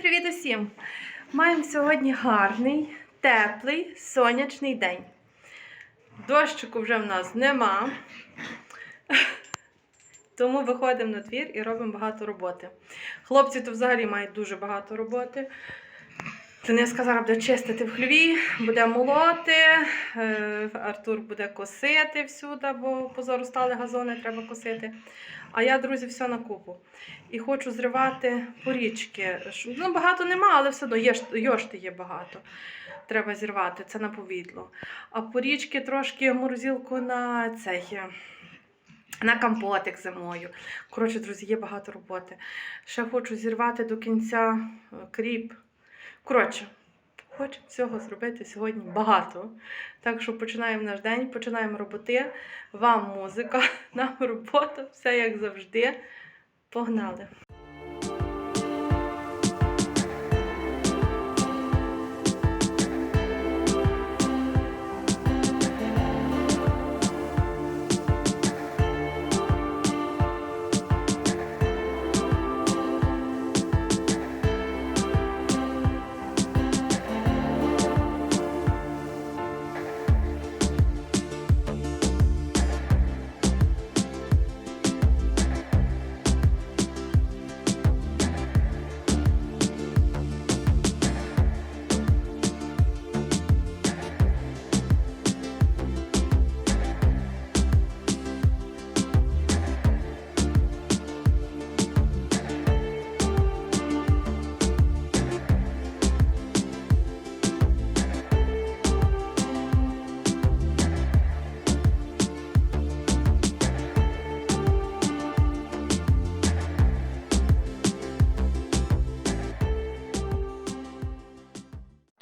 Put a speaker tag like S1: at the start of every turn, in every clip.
S1: привіт усім! Маємо сьогодні гарний, теплий, сонячний день. Дощику вже в нас нема. Тому виходимо на двір і робимо багато роботи. Хлопці то взагалі мають дуже багато роботи. Дениска зараз буде чистити в хліві, буде молоти, е, Артур буде косити всюди, бо позаростали газони, треба косити. А я, друзі, все на купу. І хочу зривати порічки. Ну, багато нема, але все одно є, йошти є багато. Треба зірвати, це на повідло. А порічки трошки морозилку на цей. На компотик зимою. Коротше, друзі, є багато роботи. Ще хочу зірвати до кінця е, кріп. Коротше, хочу цього зробити сьогодні багато. Так що починаємо наш день, починаємо роботи. Вам музика, нам робота, все як завжди. Погнали!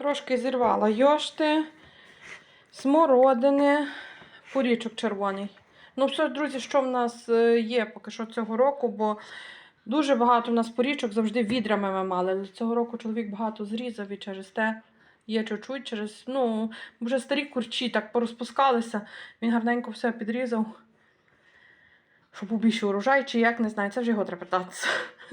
S1: Трошки зірвала йошти, смородини, порічок червоний. Ну, все, друзі, що в нас е, є поки що цього року, бо дуже багато в нас порічок завжди відрами ми мали. Але цього року чоловік багато зрізав і через те є чуть-чуть, через, ну, вже старі курчі так порозпускалися. Він гарненько все підрізав. Щоб був більший урожай, чи як, не знаю, це вже його треба питатися.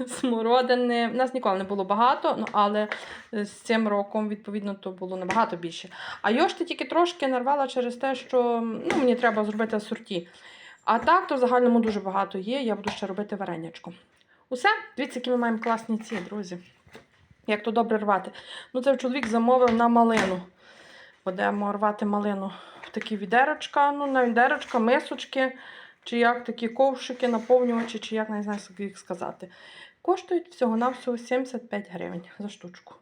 S1: Смородини. У нас ніколи не було багато, ну, але з цим роком, відповідно, то було набагато більше. А йошти тільки трошки нарвала через те, що ну, мені треба зробити асорті. А так, то в загальному дуже багато є. Я буду ще робити варенячко. Усе, дивіться, які ми маємо класні ці, друзі. Як то добре рвати. Ну, це чоловік замовив на малину. Будемо рвати малину в такі відерочка, ну, на відерочка, мисочки, чи як такі ковшики, наповнювачі, чи як не знаю, їх сказати. Коштують всього-навсього 75 гривень за штучку.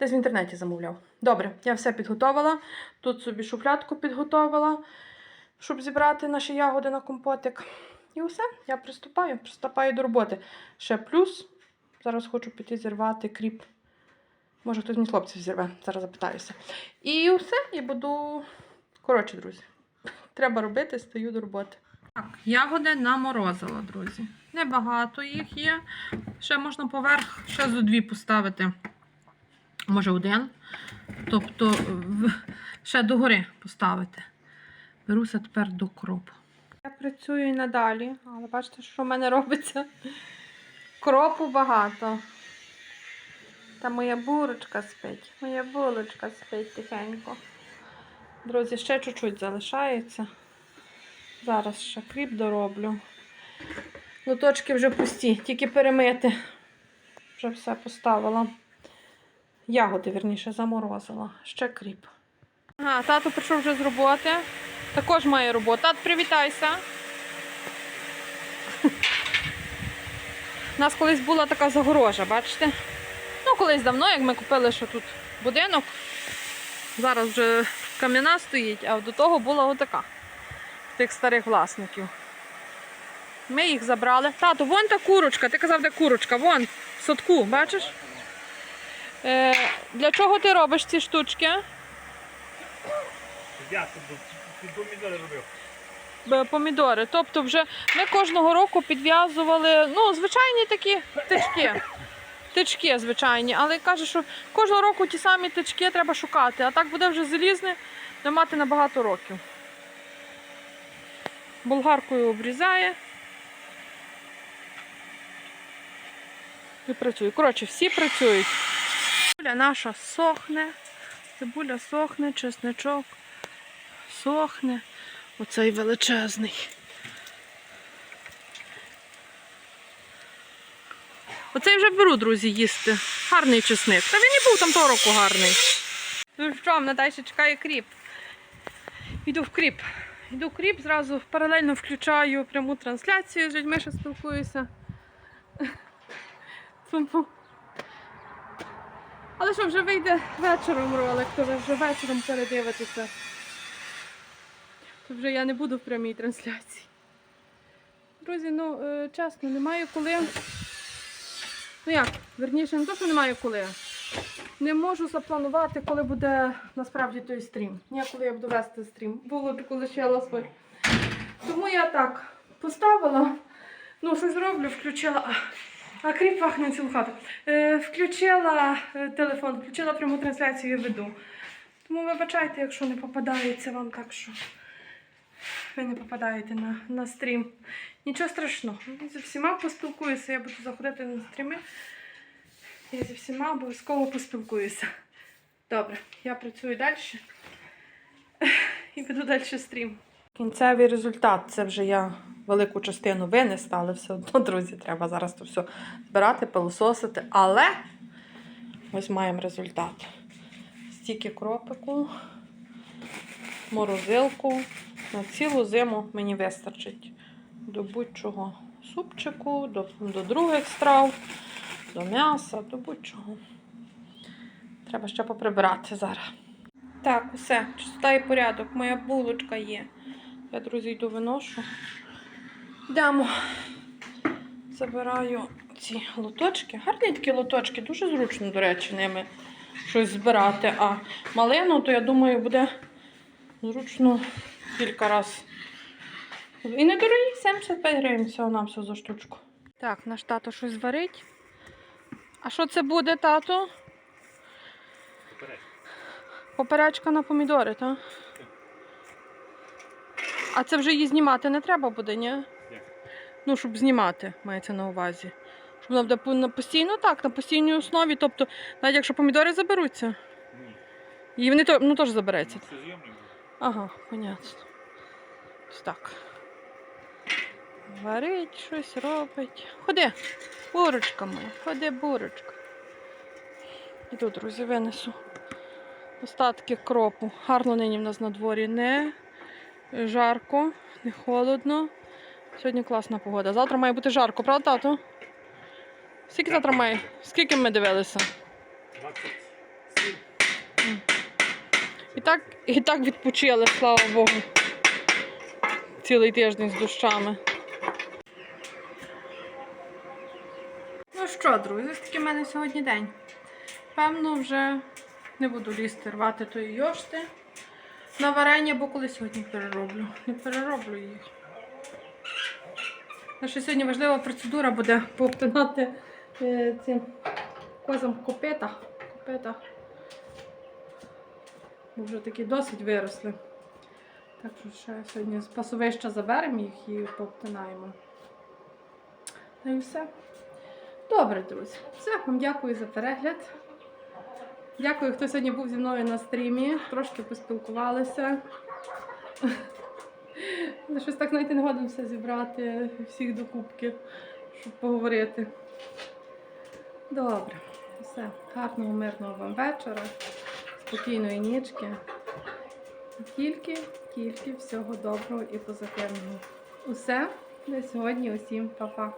S1: Десь в інтернеті замовляв. Добре, я все підготовила. Тут собі шуфлятку підготовила, щоб зібрати наші ягоди на компотик. І все, я приступаю, приступаю до роботи. Ще плюс. Зараз хочу піти зірвати кріп. Може, хтось мені хлопців зірве, зараз запитаюся. І все, і буду. Коротше, друзі, треба робити, стаю до роботи. Так, ягоди наморозила, друзі. Небагато їх є. Ще можна поверх ще зо дві поставити. Може, один. Тобто ще догори поставити. Беруся тепер до кропу. Я працюю і надалі, але бачите, що в мене робиться. Кропу багато. Та моя бурочка спить. Моя булочка спить тихенько. Друзі, ще чуть-чуть залишається. Зараз ще кріп дороблю. Лоточки вже пусті, тільки перемити. Вже все поставила. Ягоди, верніше, заморозила. Ще кріп. Ага, тато прийшов вже з роботи. Також має роботу. Тат, привітайся. У нас колись була така загорожа, бачите? Ну, колись давно, як ми купили ще тут будинок. Зараз вже кам'яна стоїть, а до того була отака тих старих власників. Ми їх забрали. Тато, вон та курочка. Ти казав, де курочка, вон, в садку, бачиш? Е, для чого ти робиш ці штучки?
S2: Я помідори робив.
S1: Помідори. Тобто, вже ми кожного року підв'язували ну, звичайні такі тички. Тички звичайні, але каже, що кожного року ті самі тички треба шукати, а так буде вже залізне, де мати на багато років. Болгаркою обрізає. І працює. Коротше, всі працюють. Цибуля наша сохне. Цибуля сохне, чесничок сохне. Оцей величезний. Оцей вже беру, друзі, їсти. Гарний чесник. Та він і був там того року гарний. Ну що, далі чекає кріп. Йду в кріп. Йду кріп, зразу паралельно включаю пряму трансляцію з людьми, що спілкуюся. Тому. Але що вже вийде вечором ролик, то ви вже вечором передивитеся. То вже я не буду в прямій трансляції. Друзі, ну е, чесно, немає коли. Ну як, верніше, не то, що немає коли. Не можу запланувати, коли буде насправді той стрім. Ні, коли я буду вести стрім. Було коли ще свій. Тому я так поставила, ну, щось роблю, включила. А, кріп пахне цілу хату. Е, включила е, телефон, включила пряму трансляцію і веду. Тому вибачайте, якщо не попадається вам так, що ви не попадаєте на, на стрім. Нічого страшного. Зі всіма поспілкуюся, я буду заходити на стріми. Я зі всіма обов'язково поспілкуюся. Добре, я працюю далі і веду далі стрім. Кінцевий результат це вже я велику частину винесла, але все одно, друзі, треба зараз то все збирати, пилососити. Але ось маємо результат. Стільки кропику, морозилку. На цілу зиму мені вистачить до будь-чого супчику, до, до других страв, до м'яса, до будь-чого. Треба ще поприбирати зараз. Так, усе, чистота і порядок. Моя булочка є. Я, друзі, йду виношу. Йдемо. Забираю ці лоточки. Гарні такі лоточки, дуже зручно, до речі, ними щось збирати. А малину, то я думаю, буде зручно кілька разів. І недорогі, 75 гривень всього нам все за штучку. Так, наш тато щось зварить. А що це буде, тато?
S2: Поперед.
S1: Поперечка на помідори, так? А це вже її знімати не треба буде, ні?
S2: Як?
S1: Ну, щоб знімати, мається на увазі. Щоб вона буде на постійно так, на постійній основі. Тобто, навіть якщо помідори заберуться,
S2: Ні.
S1: і вони то, ну, теж забереться.
S2: Це зйомник був.
S1: Ага, понятно. Ось так. Варить щось, робить. Ходи, бурочка моя, ходи, бурочка. Іду, друзі, винесу остатки кропу. Гарно нині в нас на дворі. Не жарко, не холодно. Сьогодні класна погода. Завтра має бути жарко, правда, тату? Скільки завтра має? Скільки ми дивилися?
S2: 27.
S1: І так, і так відпочили, слава Богу. Цілий тиждень з дощами. Ну що, друзі, такий в мене сьогодні день. Певно, вже не буду лізти рвати тої йошти на варення, бо коли сьогодні перероблю. Не перероблю їх. Наша сьогодні важлива процедура буде пообтинати е, цим козам копита. копита бо вже такі досить виросли. Так що ще сьогодні з пасовища заберемо їх і пообтинаємо. Ну і все. Добре, друзі. Все, вам дякую за перегляд. Дякую, хто сьогодні був зі мною на стрімі. Трошки поспілкувалися. Але щось так навіть не годин зібрати, всіх докупки, щоб поговорити. Добре, все. Гарного, мирного вам вечора спокійної нічки. Тільки, тільки всього доброго і позитивного. Усе на сьогодні. Усім па-па.